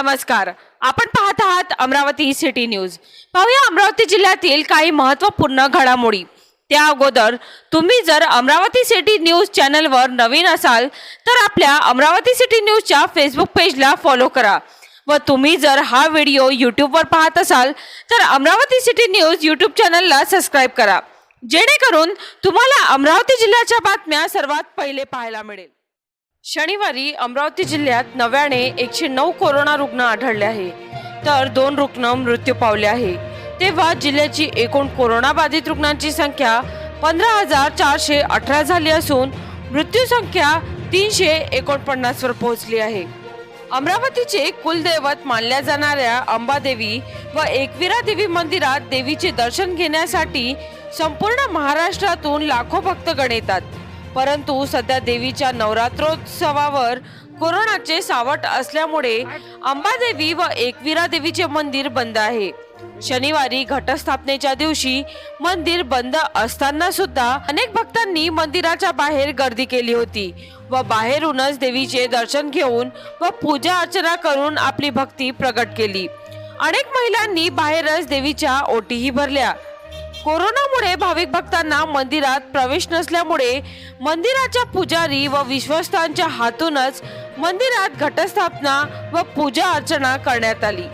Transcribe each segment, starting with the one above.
नमस्कार. आपण पाहत आहात अमरावती सिटी न्यूज. पाहूया अमरावती जिल्ह्यातील काही महत्त्वपूर्ण घडामोडी. त्या अगोदर तुम्ही जर अमरावती सिटी न्यूज चॅनलवर नवीन असाल तर आपल्या अमरावती सिटी न्यूजच्या फेसबुक पेजला फॉलो करा. व तुम्ही जर हा व्हिडिओ यूट्यूबवर पाहत असाल तर अमरावती सिटी न्यूज यूट्यूब चॅनलला सबस्क्राईब करा. जेणेकरून तुम्हाला अमरावती जिल्ह्याच्या बातम्या सर्वात पहिले पाहायला मिळेल. शनिवारी अमरावती जिल्ह्यात नव्याने एकशे नऊ कोरोना रुग्ण आढळले आहे. तर दोन रुग्ण मृत्यू पावले आहे. तेव्हा जिल्ह्याची एकूण कोरोना बाधित रुग्णांची संख्या पंधरा हजार चारशे अठरा झाली असून मृत्यू संख्या तीनशे एकोणपन्नास वर पोहोचली आहे. अमरावतीचे कुलदैवत मानल्या जाणाऱ्या अंबादेवी व एकविरा देवी मंदिरात देवीचे दर्शन घेण्यासाठी संपूर्ण महाराष्ट्रातून लाखो भक्तगण येतात. परंतु सध्या देवीच्या नवरात्रोत्सवावर कोरोनाचे सावट असल्यामुळे अंबादेवी व एकविरा देवीचे मंदिर बंद आहे. शनिवारी घटस्थापनेच्या दिवशी मंदिर बंद असताना सुद्धा अनेक भक्तांनी मंदिराच्या बाहेर गर्दी केली होती व बाहेरूनच देवीचे दर्शन घेऊन व पूजा अर्चना करून आपली भक्ती प्रकट केली. अनेक महिलांनी बाहेरच देवीच्या ओटीही भरल्या. कोरोनामुळे भाविक भक्तांना मंदिरात प्रवेश नसल्यामुळे मंदिराच्या पुजारी व विश्वस्तांच्या हातूनच मंदिरात घटस्थापना व पूजा अर्चना करण्यात आली.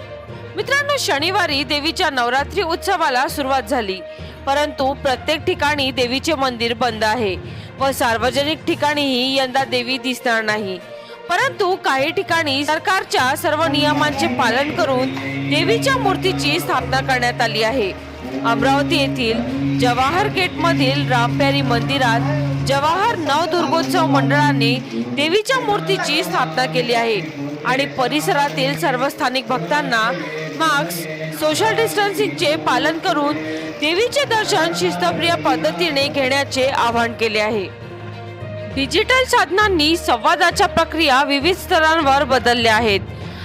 मित्रांनो शनिवारी देवीच्या नवरात्री उत्सवाला सुरुवात झाली. परंतु प्रत्येक ठिकाणी देवीचे मंदिर बंद आहे व सार्वजनिक ठिकाणीही यंदा देवी दिसणार नाही. परंतु काही ठिकाणी सरकारच्या सर्व नियमांचे पालन करून देवीच्या मूर्तीची स्थापना करण्यात आली आहे. अमरावती येथील जवाहर गेटमधील रामप्यारी मंदिरात जवाहर नवदुर्गोत्सव मंडळाने देवीच्या मूर्तीची स्थापना केली आहे आणि परिसरातील सर्व स्थानिक भक्तांना मास्क सोशल डिस्टन्सिंगचे पालन करून देवीचे दर्शन शिस्तप्रिय पद्धतीने घेण्याचे आवाहन केले आहे. डिजिटल साधनांनी संवादाच्या प्रक्रिया विविध स्तरांवर बदलल्या आहेत.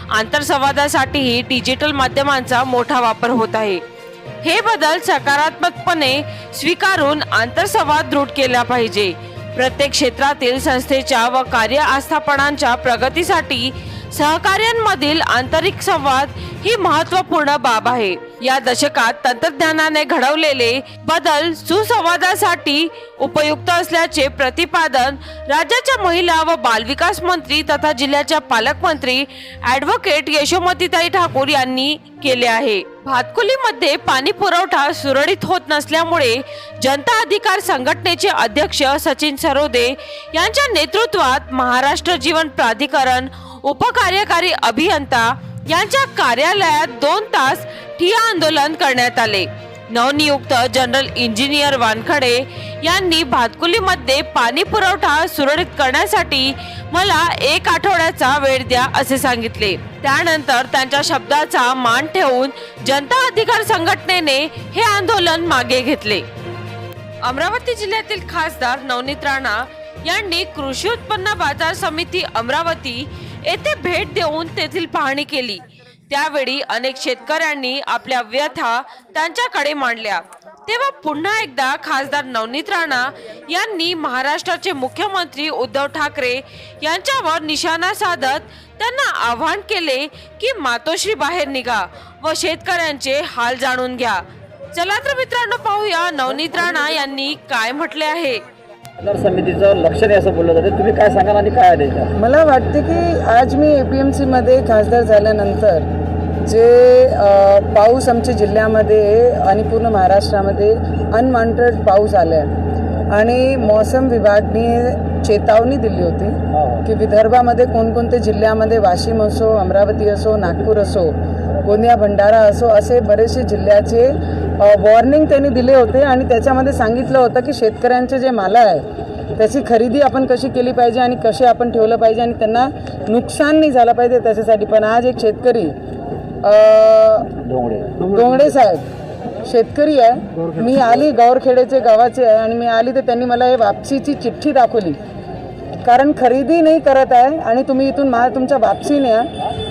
आंतरसंवादासाठीही डिजिटल माध्यमांचा मोठा वापर होत आहे. हे बदल सकारात्मकपणे स्वीकारून आंतरसंवाद दृढ केला पाहिजे. प्रत्येक क्षेत्रातील संस्थेच्या व कार्य आस्थापनांच्या प्रगतीसाठी सहकार्यांमधील आंतरिक संवाद ही महत्त्वपूर्ण बाब आहे. या दशकात तंत्रज्ञानाने घडवलेले बदल सुसंवादासाठी उपयुक्त असल्याचे प्रतिपादन राज्याच्या महिला व बालविकास मंत्री तथा जिल्ह्याच्या पालकमंत्री ऍडव्होकेट यशोमतीताई ठाकूर यांनी केले आहे. भातकुलीमध्ये पाणी पुरवठा सुरळीत होत नसल्यामुळे जनता अधिकार संघटनेचे अध्यक्ष सचिन सरोदे यांच्या नेतृत्वात महाराष्ट्र जीवन प्राधिकरण उपकार्यकारी अभियंता यांच्या कार्यालयात दोन तास ठिया आंदोलन करण्यात आले. नवनियुक्त जनरल इंजिनियर वानखडे यांनी भातकुलीमध्ये पाणी पुरवठा सुरळीत करण्यासाठी मला एक आठवड्याचा वेळ द्या असे सांगितले. त्यानंतर त्यांच्या शब्दाचा मान ठेवून जनता अधिकार संघटनेने हे आंदोलन मागे घेतले. अमरावती जिल्ह्यातील खासदार नवनीत राणा यांनी कृषी उत्पन्न बाजार समिती अमरावती येथे भेट देऊन तेथील पाहणी केली. त्यावेळी अनेक शेतकऱ्यांनी आपल्या व्यथा त्यांच्याकडे मांडल्या. तेव्हा पुन्हा एकदा खासदार नवनीत राणा यांनी महाराष्ट्राचे मुख्यमंत्री उद्धव ठाकरे यांच्यावर निशाणा साधत त्यांना आवाहन केले की मातोश्री बाहेर निघा व शेतकऱ्यांचे हाल जाणून घ्या. चला तर मित्रांनो पाहूया नवनीत राणा यांनी काय म्हटले आहे. बाजार समितीचं लक्ष नाही असं बोललं जाते. तुम्ही काय सांगाल आणि काय? मला वाटते की आज मी ए पी एम सीमध्ये खासदार झाल्यानंतर जे पाऊस आमच्या जिल्ह्यामध्ये आणि पूर्ण महाराष्ट्रामध्ये अनवॉन्टेड पाऊस आला आहे आणि मौसम विभागने चेतावणी दिली होती की विदर्भामध्ये कोणकोणते जिल्ह्यामध्ये वाशिम असो अमरावती असो नागपूर असो गोंदिया भंडारा असो असे बरेचसे जिल्ह्याचे वॉर्निंग त्यांनी दिले होते आणि त्याच्यामध्ये सांगितलं होतं की शेतकऱ्यांचे जे माला आहे त्याची खरेदी आपण कशी केली पाहिजे आणि कसे आपण ठेवलं पाहिजे आणि त्यांना नुकसान नाही झालं पाहिजे त्याच्यासाठी. पण आज एक शेतकरी डोंगडे साहेब शेतकरी आहे. मी आली गौरखेडेचे गावाचे आहे आणि मी आली तर त्यांनी मला हे वापसीची चिठ्ठी दाखवली. कारण खरेदी नाही करत आहे आणि तुम्ही इथून मा तुमच्या वापसी न्या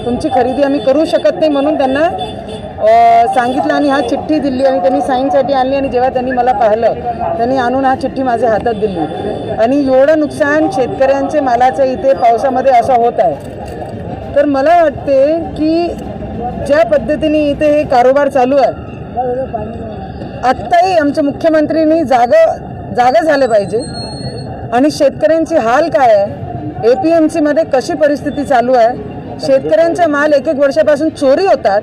तुमची खरेदी आम्ही करू शकत नाही म्हणून त्यांना सांगितलं आणि हा चिठ्ठी दिली आणि त्यांनी साईनसाठी आणली आणि जेव्हा त्यांनी मला पाहिलं त्यांनी आणून हा चिठ्ठी माझ्या हातात दिली. आणि एवढं नुकसान शेतकऱ्यांचे मालाचं इथे पावसामध्ये असं होत आहे. तर मला वाटते की ज्या पद्धतीने इथे हे कारोबार चालू आहे आत्ताही आमच्या मुख्यमंत्र्यांनी जागा जागा झाले पाहिजे. आणि शेतकऱ्यांची हाल काय आहे? ए पी एम सीमध्ये कशी परिस्थिती चालू आहे? शेतकऱ्यांचा माल एक एक वर्षापासून चोरी होतात.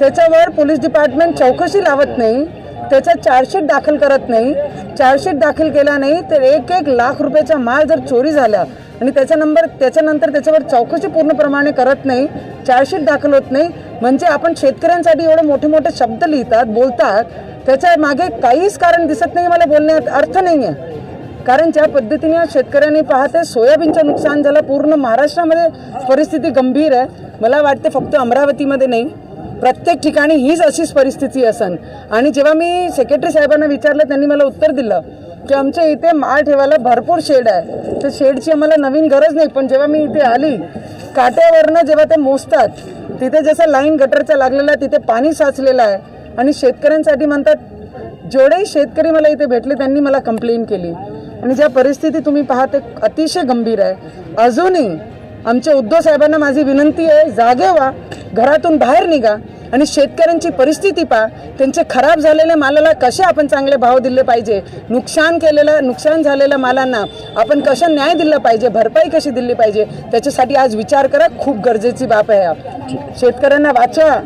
त्याच्यावर पोलीस डिपार्टमेंट चौकशी लावत नाही त्याचा चार्जशीट दाखल करत नाही. चार्जशीट दाखल केला नाही तर एक एक लाख रुपयाचा माल जर चोरी झाला आणि त्याचा नंबर त्याच्यानंतर त्याच्यावर चौकशी पूर्णप्रमाणे करत नाही चार्जशीट दाखल होत नाही म्हणजे आपण शेतकऱ्यांसाठी एवढे मोठे मोठे शब्द लिहितात बोलतात त्याच्यामागे काहीच कारण दिसत नाही मला बोलण्यात अर्थ नाही आहे कारण ज्या पद्धतीने शेतकऱ्यांनी पाहते सोयाबीनचं नुकसान झालं पूर्ण महाराष्ट्रामध्ये परिस्थिती गंभीर आहे. मला वाटते फक्त अमरावतीमध्ये नाही. प्रत्येक ठिकाणी हीच अशीच परिस्थिती असन. आणि जेव्हा मी सेक्रेटरी साहेबांना विचारलं त्यांनी मला उत्तर दिलं की आमच्या इथे माळ ठेवायला भरपूर शेड आहे. तर शेडची आम्हाला नवीन गरज नाही. पण जेव्हा मी इथे आली काट्यावरनं जेव्हा ते मोजतात तिथे जसं लाईन गटरचा लागलेला आहे तिथे पाणी साचलेलं आहे. आणि शेतकऱ्यांसाठी म्हणतात जेवढेही शेतकरी मला इथे भेटले त्यांनी मला कंप्लेंट केली. आणि ज्या परिस्थिती तुम्ही पाहते अतिशय गंभीर आहे. अजूनही आमच्या उद्धव साहेबांना माझी विनंती आहे जागे व्हा घरातून बाहेर निघा. आणि शेतकऱ्यांची परिस्थिती पहा. त्यांचे खराब झालेल्या मालाला कसे आपण चांगले भाव दिले पाहिजे? नुकसान केलेलं नुकसान झालेल्या मालांना आपण कशा न्याय दिला पाहिजे? भरपाई कशी दिली पाहिजे? त्याच्यासाठी आज विचार करा. खूप गरजेची बाब आहे. शेतकऱ्यांना वाचवा